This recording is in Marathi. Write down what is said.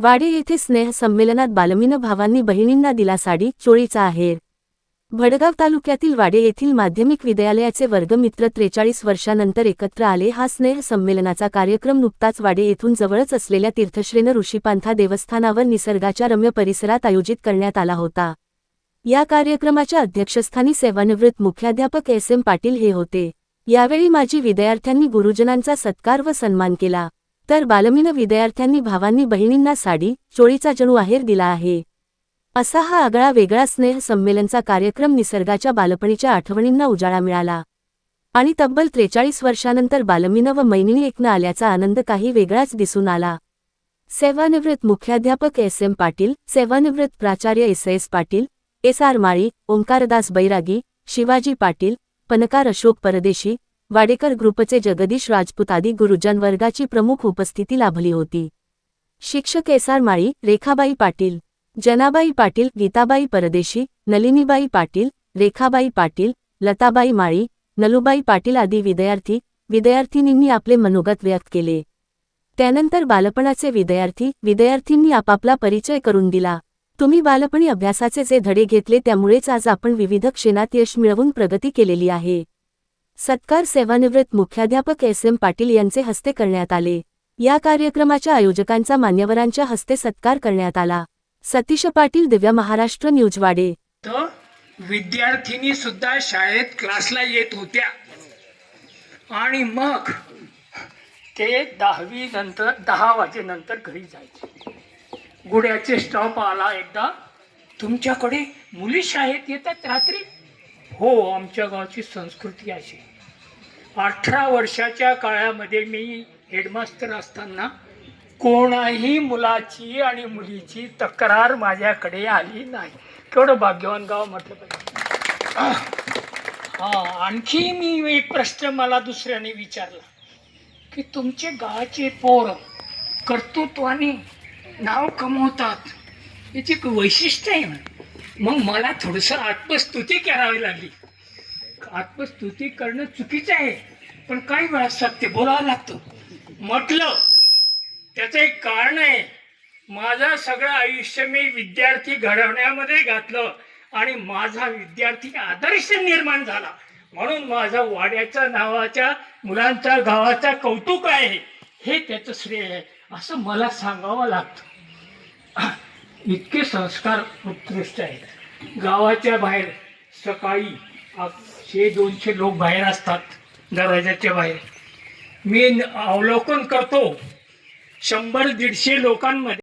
वाडे येथे स्नेह संमेलनात बालमीन भावांनी बहिणींना दिला साडी चोळीचा आहेर. भडगाव तालुक्यातील वाडे येथील माध्यमिक विद्यालयाचे वर्गमित्र त्रेचाळीस वर्षानंतर एकत्र आले. हा स्नेह संमेलनाचा कार्यक्रम नुकताच वाडे येथून जवळच असलेल्या तीर्थश्रेन ऋषीपांथा देवस्थानावर निसर्गाच्या रम्य परिसरात आयोजित करण्यात आला होता. या कार्यक्रमाच्या अध्यक्षस्थानी सेवानिवृत्त मुख्याध्यापक एस एम पाटील हे होते. यावेळी माजी विद्यार्थ्यांनी गुरुजनांचा सत्कार व सन्मान केला. तर बालमीन विद्यार्थ्यांनी भावांनी बहिणींना साडी चोळीचा जणू आहेर दिला आहे. असा हा आगळा वेगळा स्नेह संमेलनचा कार्यक्रम निसर्गाच्या बालपणीच्या आठवणींना उजाळा मिळाला. आणि तब्बल त्रेचाळीस वर्षानंतर बालमीनं व मैनिनी एकनं आल्याचा आनंद काही वेगळाच दिसून आला. सेवानिवृत्त मुख्याध्यापक एस एम पाटील सेवानिवृत्त प्राचार्य S S Patil S R Mali Omkardas Bairagi Shivaji Patil Pankar Ashok Pardeshi Wadekar ग्रुपचे जगदीश राजपूत आदी गुरुजन वर्गाची प्रमुख उपस्थिती लाभली होती. शिक्षक एस आर माळी रेखाबाई पाटील जनाबाई पाटील गीताबाई परदेशी नलिनीबाई पाटील रेखाबाई पाटील लताबाई माळी नलुबाई पाटील आदी विद्यार्थी विद्यार्थिनींनी आपले मनोगत व्यक्त केले. त्यानंतर बालपणाचे विद्यार्थी विद्यार्थींनी आपापला परिचय करून दिला. तुम्ही बालपणी अभ्यासाचे जे धडे घेतले त्यामुळेच आज आपण विविध क्षेत्रात यश मिळवून प्रगती केलेली आहे. सत्कार सेवानिवृत्त मुख्याध्यापक एस एम पाटील यांचे हस्ते करण्यात आले. या कार्यक्रमाच्या आयोजकांचा मान्यवरांच्या हस्ते सत्कार करण्यात आला. सतीश पाटील दिव्या महाराष्ट्र न्यूजवाडे विद्यार्थिनी सुद्धा शाळेत क्लासला येत होत्या. आणि मग ते दहावी नंतर दहा वाजेनंतर घरी जायचे. गुड्याचे स्टॉप आला एकदा. तुमच्याकडे मुली शाळेत येतात रात्री? हो आमच्या गावची संस्कृती अशी. अठरा वर्षाच्या काळामध्ये मी हेडमास्टर असताना कोणाही मुलाची आणि मुलीची तक्रार माझ्याकडे आली नाही. केवढं भाग्यवान गाव म्हटलं पाहिजे. हा आणखी मी एक प्रश्न मला दुसऱ्याने विचारला की तुमचे गावाचे पोर कर्तृत्वाने नाव कमवतात याची एक वैशिष्ट्य आहे मग मला थोडंसं आत्मस्तुती करावी लागली. आत्मस्तुती करणं चुकीचं आहे पण काही वेळा सत्य बोलावं लागतं. म्हटलं त्याचं एक कारण आहे माझं सगळं आयुष्य मी विद्यार्थी घडवण्यामध्ये घातलं आणि माझा विद्यार्थी आदर्श निर्माण झाला. म्हणून माझा वाड्याच्या नावाच्या मुलांच्या गावाचा कौतुक आहे. हे त्याचं श्रेय आहे असं मला सांगावं लागतं. इतके संस्कार उत्कृष्ट आहेत. गावाच्या बाहेर सकाळी शे दोनशे लोक बाहेर असतात दरवाजाच्या बाहेर. मी अवलोकन करतो शंभर दीडशे लोकांमध्ये